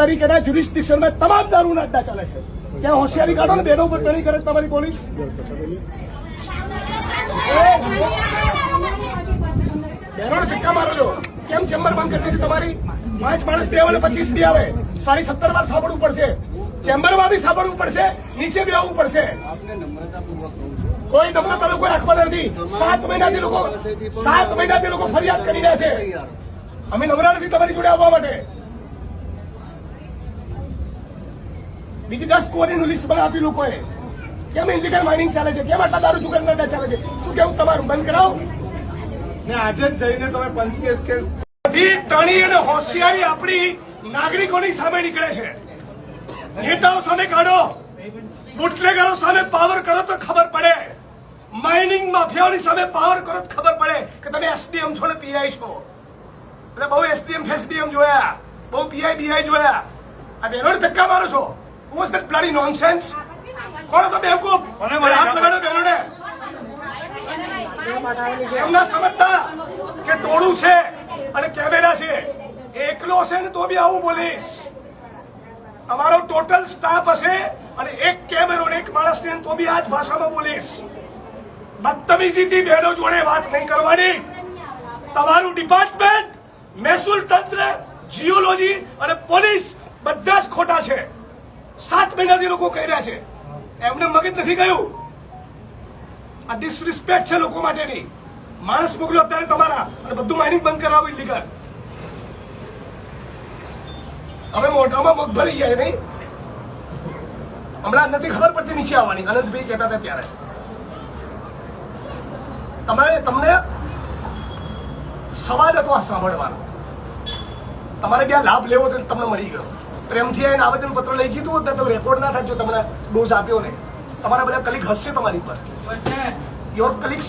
તરીકેના જ્યુરિસ્ડિક્શનમાં તમામ દારૂના અડ્ડા ચાલે છે. ત્યાં હોશિયારી કાઢો ને બેનો ઉપર ટણી કરે તમારી પોલીસ. બેનોને ધક્કા મારો છો કેમ ચેમ્બર બંધ કરી દીધી તમારી? પાંચ માણસ બે આવે પચીસ બી આવે. સાડી સત્તર વાર સાંભળવું પડશે. ચેમ્બરમાં બી સાંભળવું પડશે. નીચે બી આવવું પડશે. કોઈ નમ્રતા લોકો રાખવાના નથી. સાત મહિનાથી લોકો સાત મહિનાથી લોકો ફરિયાદ કરી રહ્યા છે. અમે નવરા નથી તમારી જોડે આવવા માટે. બીજી દસ કોરીનું લિસ્ટ બનાવી લોકોએ કેમ ઇલીગલ માઇનિંગ ચાલે છે? કેમ આટલા દારૂ જુગારના ના ચાલે છે? શું કેવું તમારું? બંધ કરાવો. ને આજે જ જઈને તમે પંચકેશ કે બધી ટણી અને હોશિયારી આપણી નાગરિકોની સામે નીકળે છે. નેતાઓ સામે કાઢો. બુટલેગરો સામે પાવર કરો તો ખબર પડે. માઇનિંગ માફિયાઓની સામે પાવર કરો તો ખબર પડે કે તમે એસડીએમ છો ને પીઆઈ છો. એટલે બહુ એસડીએમ ફેસડીએમ જોયા. બહુ પીઆઈ બીઆઈ જોયા. આ બહેનોને ધક્કા મારો છો. વોઝ that bloody નોનસેન્સ કોણ હતો બેવકૂફ હાથ લગાડો બહેનોને એમના સમજતા કે ટોળું છે અને કેમેરા છે. એકલો હશે ને તો બી આવું બોલીશ. તમારો ટોટલ સ્ટાફ હશે અને એક કેમેરો ને એક માણસ ને તો બી આ જ ભાષામાં બોલીશ. બદતમીજીથી બહેનો જોડે વાત નહીં કરવાની. તમારું ડિપાર્ટમેન્ટ મહેસૂલ તંત્ર જીઓલોજી અને પોલીસ બધા જ ખોટા છે. સાત મહિનાથી લોકો કહી રહ્યા છે. એમને મગજ નથી ગયું. આ ડિસરિસ્પેક્ટ છે લોકો માટેની. માણસ મોકલો અત્યારે તમારા અને બધું માઇનિંગ બંધ કરાવો ઇલીગલ હવે મોઢામાં મગ ભરી ગયા નહીં? હમણાં નથી ખબર પડતી નીચે આવવાની. અનંતભાઈ કહેતા હતા ત્યારે. તમારે તમને સવાલ હતો આ સાંભળવાનો. તમારે ત્યાં લાભ લેવો તો તમને મળી ગયો. પ્રેમથી આવીને આવેદન પત્ર લઈ કીધું હોત તો રેકોર્ડ ના થાય જો તમને ડોઝ આપ્યો ને તમારા બધા કલીગ હસશે તમારી પર. Your colleagues